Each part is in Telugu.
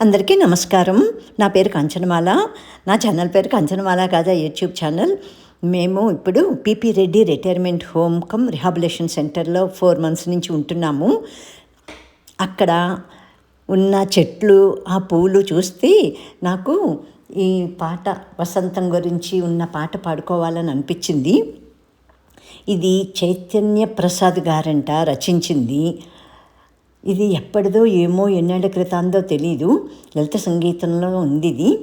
అందరికీ నమస్కారం. నా పేరు కంచనమాల. నా ఛానల్ పేరు కంచనమాల కాదా యూట్యూబ్ ఛానల్. మేము ఇప్పుడు P P Reddy retirement home cum rehabilitation సెంటర్లో ఫోర్ మంత్స్ నుంచి ఉంటున్నాము. అక్కడ ఉన్న చెట్లు ఆ పూలు చూస్తే నాకు ఈ పాట వసంతం గురించి ఉన్న పాట పాడుకోవాలని అనిపించింది. ఇది చైతన్య ప్రసాద్ గారంట రచించింది. ఇది ఎప్పటిదో ఏమో ఎన్నేళ్ళ క్రితందో తెలీదు. లలిత సంగీతంలో ఉంది ఇది.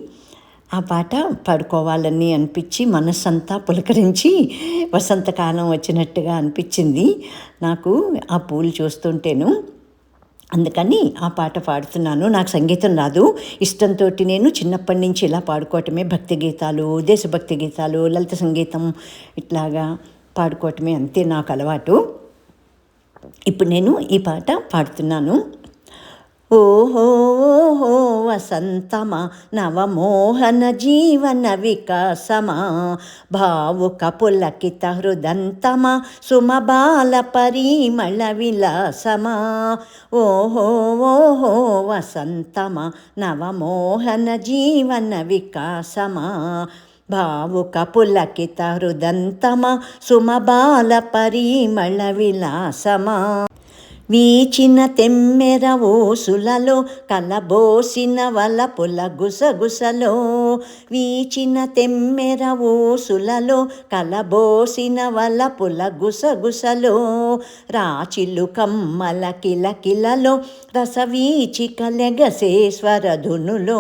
ఆ పాట పాడుకోవాలని అనిపించి మనస్సంతా పులకరించి వసంతకాలం వచ్చినట్టుగా అనిపించింది. నాకు ఆ పూలు చూస్తుంటేను. అందుకని ఆ పాట పాడుతున్నాను. నాకు సంగీతం రాదు. ఇష్టంతో నేను చిన్నప్పటి నుంచి ఇలా పాడుకోవటమే భక్తి గీతాలు దేశభక్తి గీతాలు లలిత సంగీతం ఇట్లాగా పాడుకోవటమే అంతే నాకు అలవాటు. ఇప్పుడు నేను ఈ పాట పాడుతున్నాను. ఓహో ఓహో వసంతమా నవమోహన జీవన వికాసమా భావుక పులకిత హృదంతమా సుమబాల పరిమళ విలాసమా. ఓహో ఓహో వసంతమా నవమోహన జీవన వికాసమా భావుక పులకిత హృదంతమ సుమబాల పరిమళ విలాసమా. వీచిన తెమ్మెర ఓసులలో కలబోసిన వలపుల గుసగుసలో. వీచిన తెమ్మెర ఓసులలో కలబోసిన వలపుల గుసగుసలో. రాచిల్లు కమ్మల కిలకిలలో రసవీచిక లెగసేశ్వరధునులో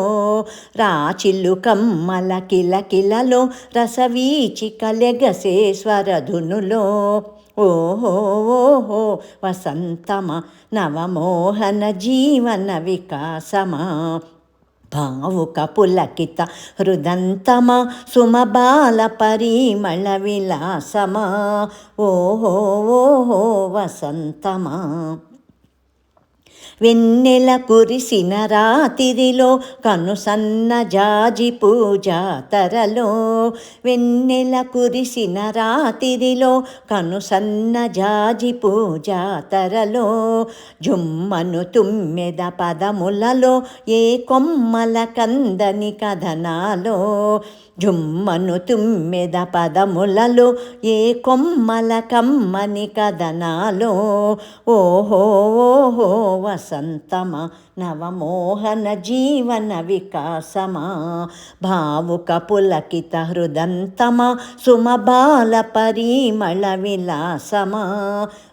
రాచిల్లు కమ్మల కిలకిలలో రసవీచిక లెగసేశ్వరధునులో ఓహో ఓహో వసంతమ నవమోహన జీవన వికాసమా? భావుక పులకిత హృదంతమ సుమబాల పరిమళ విలాసమా? ఓహో ఓహో వసంతమా వెన్నెల కురిసిన రాతిరిలో కనుసన్న జాజి పూజాతరలో వెన్నెల కురిసిన రాతిరిలో కనుసన్న జాజి పూజాతరలో జుమ్మను తుమ్మెద పదములలో ఏ కొమ్మల కందని కథనాలో. జుమ్మను తుమ్మెద పదములలో ఏ కొమ్మల కమ్మని కథనాలో. ఓహో ఓహో వసంతమా నవమోహన జీవన వికాసమా భావుక పులకిత హృదంతమా సుమబాల పరిమళ విలాసమా.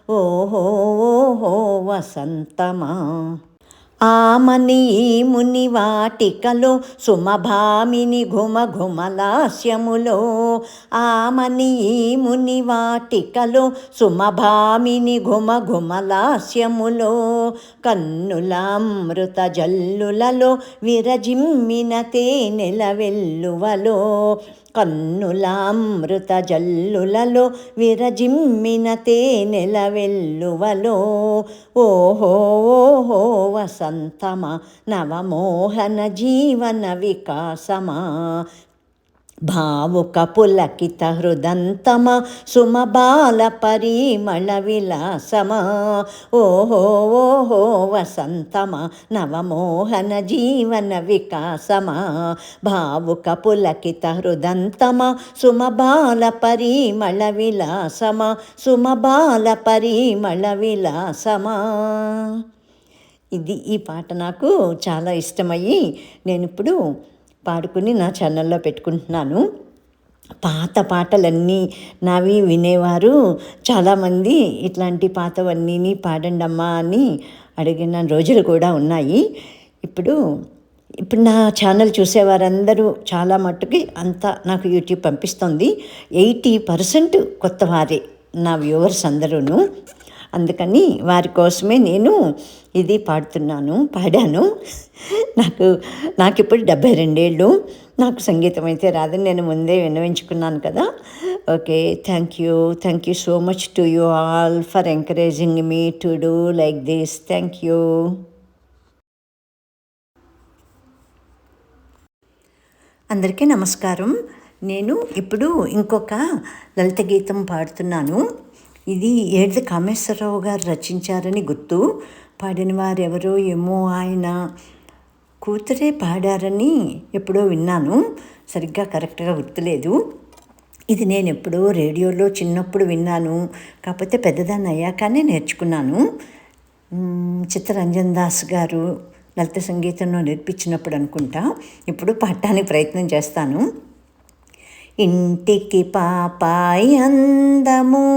ఓహో ఓహో వసంతమా. ఆమని ముని వాటికలో సుమభామిని ఘుమ ఘుమలాస్యములో ఆమని ముని వాటికలో సుమభామిని ఘుమ ఘుమలాస్యములో కన్నులామృత జల్లులలో విరజిమ్మిన తేనెల వెల్లువలో. కన్నులామృత జల్లులలో విరజిమ్మిన తేనెల వెల్లువలో. ఓహో ఓహో సంతమా నవమోహన జీవన వికాసమా? భావుక పులకిత హృదంతమ సుమబాల పరిమళ విలాసమా? ఓహో ఓహో వసంతమ నవమోహన జీవన వికాసమా? భావుక పులకిత హృదంతమ సుమబాల పరిమళ విలాసమా? సుమబాల పరిమళ విలాసమా? ఇది ఈ పాట నాకు చాలా ఇష్టమయ్యి నేను ఇప్పుడు పాడుకుని నా ఛానల్లో పెట్టుకుంటున్నాను. పాత పాటలన్నీ నావి వినేవారు చాలామంది ఇట్లాంటి పాతవన్నీ పాడండమ్మా అని అడిగిన రోజులు కూడా ఉన్నాయి. ఇప్పుడు ఇప్పుడు నా ఛానల్ చూసేవారందరూ చాలా మట్టుకి అంతా నాకు యూట్యూబ్ పంపిస్తుంది. ఎయిటీ పర్సెంట్ కొత్త వారే నా వ్యూవర్స్ అందరూను. అందుకని వారి కోసమే నేను ఇది పాడుతున్నాను పాడాను. నాకు నాకు ఇప్పుడు డెబ్బై రెండేళ్ళు. నాకు సంగీతం అయితే రాదని నేను ముందే విన్నవించుకున్నాను కదా. Okay thank you thank you so much to you all for encouraging me to do like this thank you అందరికీ నమస్కారం. నేను ఇప్పుడు ఇంకొక లలిత గీతం పాడుతున్నాను. ఇది ఏడు కామేశ్వరరావు గారు రచించారని గుర్తు. పాడిన వారెవరో ఏమో ఆయన కూతురే పాడారని ఎప్పుడో విన్నాను. సరిగ్గా కరెక్ట్గా గుర్తులేదు. ఇది నేను ఎప్పుడో రేడియోలో చిన్నప్పుడు విన్నాను. కాకపోతే పెద్దదాన్ని అయ్యాకనే నేర్చుకున్నాను. చిత్తరంజన్ దాస్ గారు లలిత సంగీతంలో నేర్పించినప్పుడు అనుకుంటా. ఇప్పుడు పాడటానికి ప్రయత్నం చేస్తాను. ఇంటికి పాపాయి అందము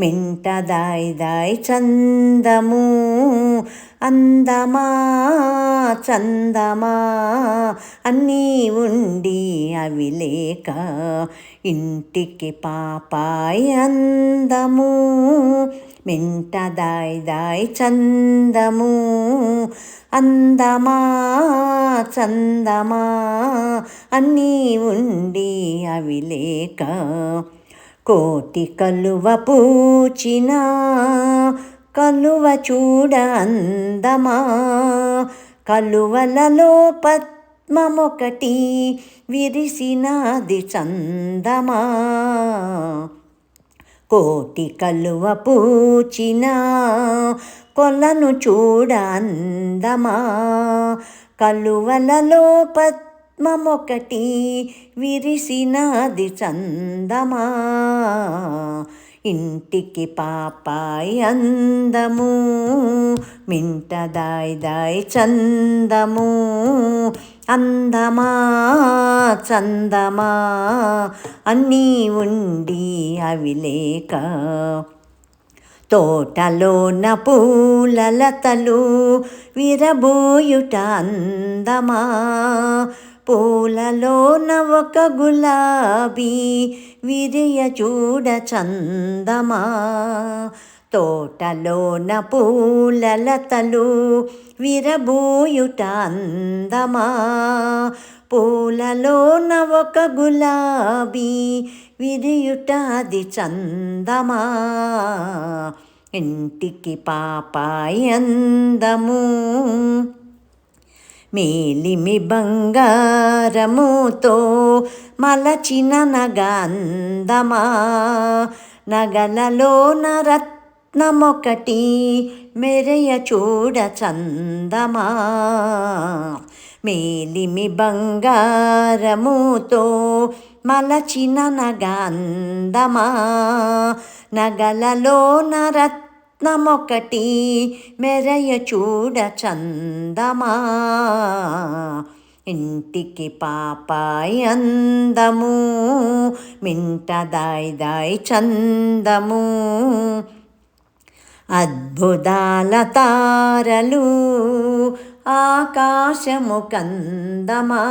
మింట దాయి దాయి చందము. అందమా చందమా అన్నీ ఉండి అవి లేక ఇంటికి పాపాయి అందము మింట దాయి దాయి చందము. అందమా చందమా అన్నీ ఉండి అవి లేక కోటి కలువ పూచిన కలువ చూడ అందమా కలువలలో పద్మమొకటి విరిసినది చందమా. కోటి కలువ పూచిన కొలను చూడ అందమా కలువలలో పద్మమొకటి విరిసినది చందమా. ఇంటికి పాపాయి అందము మింట దాయ్ దాయ్ చందము. అందమా చందమా అన్నీ ఉండి అవి లేక తోటలోన పూలలతలు విరబోయుట అందమా? పూలలోన ఒక గులాబీ విరియ చూడ చందమా? తోటలోన పూలలతలు విరబోయుట అందమా? పూలలోన ఒక గులాబీ విరియుట అది చందమా ఇంటికి పాపాయందము మేలిమి బంగారముతో మలచిన నగందమా నగలలో నరత్నమొకటి మెరయ చూడ చందమా. మేలిమి బంగారముతో మలచిన నగందమా నగలలో నరత్నమొకటి మెరయ చూడ చందమా. ఇంటికి పాపాయి అందము మింట దాయ్ దాయ్ చందము. అద్భుతాల తారలు ఆకాశము కందమా.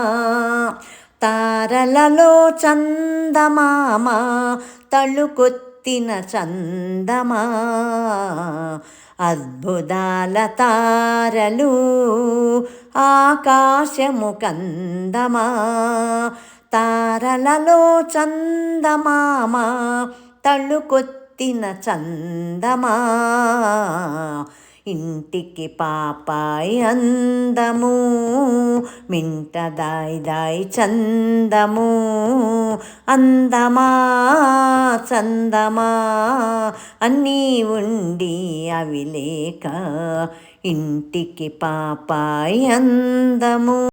తారలలో చందమామ తళుకొత్తిన చందమా. అద్భుతాల తారలు ఆకాశము కందమా. తారలలో చందమామ తళుకొత్తిన చందమా. ఇంటికి పాపాయి అందము మింట దాయి దాయి చందము. అందమా చందమా అన్నీ ఉండి అవి లేక ఇంటికి పాపాయి అందము.